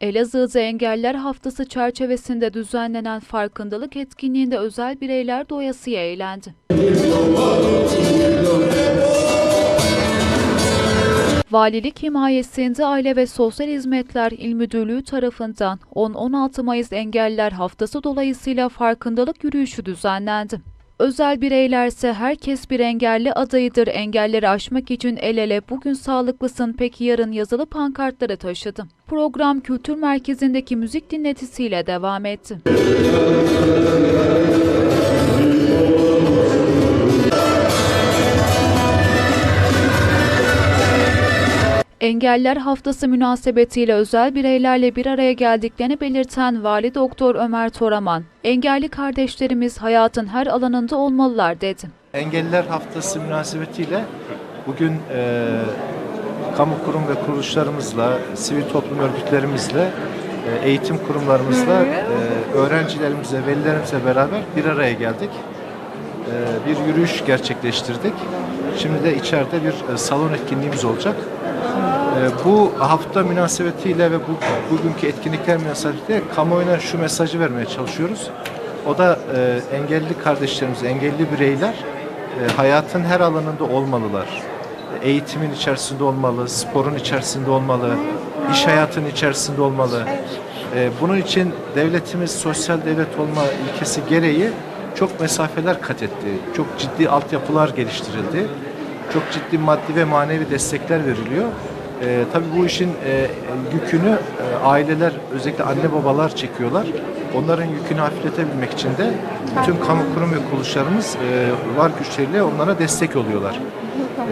Elazığ'da Engeller Haftası çerçevesinde düzenlenen farkındalık etkinliğinde özel bireyler doyasıya eğlendi. Valilik himayesinde Aile ve Sosyal Hizmetler İl Müdürlüğü tarafından 10-16 Mayıs Engelliler Haftası dolayısıyla farkındalık yürüyüşü düzenlendi. Özel bireylerse herkes bir engelli adayıdır engelleri aşmak için el ele bugün sağlıklısın peki yarın yazılı pankartları taşıdı. Program kültür merkezindeki müzik dinletisiyle devam etti. Engeller Haftası münasebetiyle özel bireylerle bir araya geldiklerini belirten Vali Doktor Ömer Toraman, engelli kardeşlerimiz hayatın her alanında olmalılar dedi. Engelliler Haftası münasebetiyle bugün e, kamu kurum ve kuruluşlarımızla, sivil toplum örgütlerimizle, e, eğitim kurumlarımızla, e, öğrencilerimizle, velilerimizle beraber bir araya geldik. E, bir yürüyüş gerçekleştirdik. Şimdi de içeride bir e, salon etkinliğimiz olacak. E, bu hafta münasebetiyle ve bu bugünkü etkinlikler münasebetiyle kamuoyuna şu mesajı vermeye çalışıyoruz. O da e, engelli kardeşlerimiz, engelli bireyler e, hayatın her alanında olmalılar. Eğitimin içerisinde olmalı, sporun içerisinde olmalı, iş hayatının içerisinde olmalı. E, bunun için devletimiz sosyal devlet olma ilkesi gereği çok mesafeler kat etti. Çok ciddi altyapılar geliştirildi. Çok ciddi maddi ve manevi destekler veriliyor. E, tabii bu işin e, yükünü e, aileler, özellikle anne babalar çekiyorlar. Onların yükünü hafifletebilmek için de bütün kamu kurum ve kuruluşlarımız e, var güçleriyle onlara destek oluyorlar.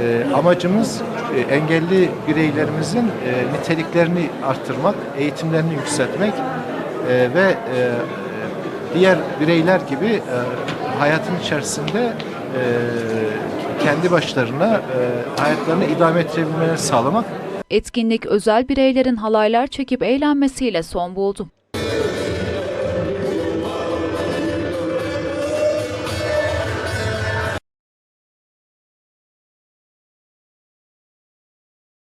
E, amacımız e, engelli bireylerimizin e, niteliklerini arttırmak, eğitimlerini yükseltmek e, ve e, diğer bireyler gibi e, hayatın içerisinde e, kendi başlarına e, hayatlarını idame ettirebilmelerini sağlamak Etkinlik özel bireylerin halaylar çekip eğlenmesiyle son buldu.